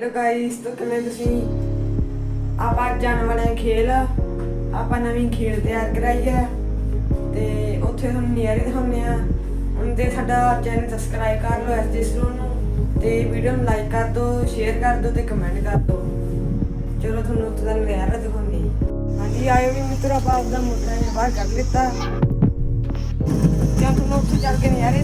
Hello guys, ਤਾਂ ਕਿਵੇਂ ਤੁਸੀਂ? ਆਪਾਂ ਜਾਣ ਵਾਲੇ ਖੇਲ। ਆਪਾਂ ਨਵੀਂ ਖੇਲ ਤਿਆਰ ਕਰਾਈ ਹੈ। ਤੇ ਉੱਥੇ ਤੁਹਾਨੂੰ ਨਿਆਰੇ ਦਿਖਾਉਂਦੇ ਆ ਹੁਣ ਸਾਡਾ ਚੈਨਲ ਸਬਸਕ੍ਰਾਈਬ ਕਰ ਲਓ ਐਸਜੀ ਸਲੂਨ ਨੂੰ। ਤੇ ਵੀਡੀਓ ਨੂੰ ਲਾਈਕ ਕਰ ਦਿਓ ਸ਼ੇਅਰ ਕਰ ਦਿਓ ਤੇ ਕਮੈਂਟ ਕਰ ਦਿਓ। ਚਲੋ ਤੁਹਾਨੂੰ ਉੱਥੇ ਦਾ ਨਜ਼ਾਰਾ ਦਿਖਾਉਂਦੇ ਹਾਂਜੀ, ਆਇਓ ਵੀ ਮਿੱਤਰ, ਆਪਾਂ ਆਪਦਾ ਮੋਟਰਾਂ ਜਿਹਾ ਬਾਹਰ ਕੱਢ ਲਿੱਤਾ। ਜਾਂ ਤੁਹਾਨੂੰ ਉੱਥੇ ਚੱਲ ਕੇ ਨਜ਼ਾਰੇ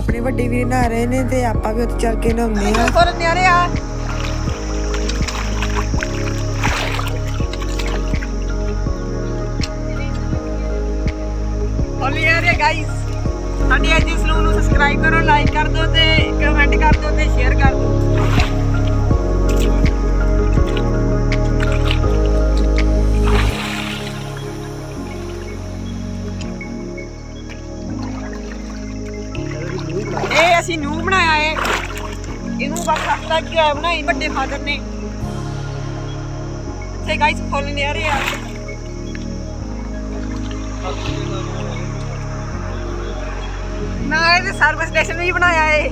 ਆਪਣੇ ਵੱਡੇ ਵੀਰ ਨਹਾ ਰਹੇ ਨੇ ਤੇ ਆਪਾਂ ਵੀ ਉੱਥੇ ਚੱਲ ਕੇ ਨਹਾਉਂਦੇ ਆ ਹੋਰ ਨਿਆਰੇ ਆ। ਗਾਇਸ ਸਾਡੀ ਐਜੀ ਸਲੂਨ ਨੂੰ ਸਬਸਕ੍ਰਾਈਬ ਕਰੋ ਲਾਈਕ ਕਰ ਦਿਓ ਤੇ ਕਮੈਂਟ ਕਰ ਦਿਓ ਤੇ ਸ਼ੇਅਰ ਅਸੀਂ ਨੂੰ ਬਣਾਇਆ ਏ। ਇਹਨੂੰ ਬਸ ਹਫਤਾ ਕੀ ਹੋਇਆ ਬਣਾਈ ਵੱਡੇ ਫਾਦਰ ਨੇ। ਇੱਥੇ ਗਾਇਸ ਫੁੱਲ ਨੇ ਆ ਰਹੇ। ਆ ਨਾ ਇਹਦੇ ਸਰਵਿਸ ਸਟੇਸ਼ਨ ਵੀ ਬਣਾਇਆ ਏ।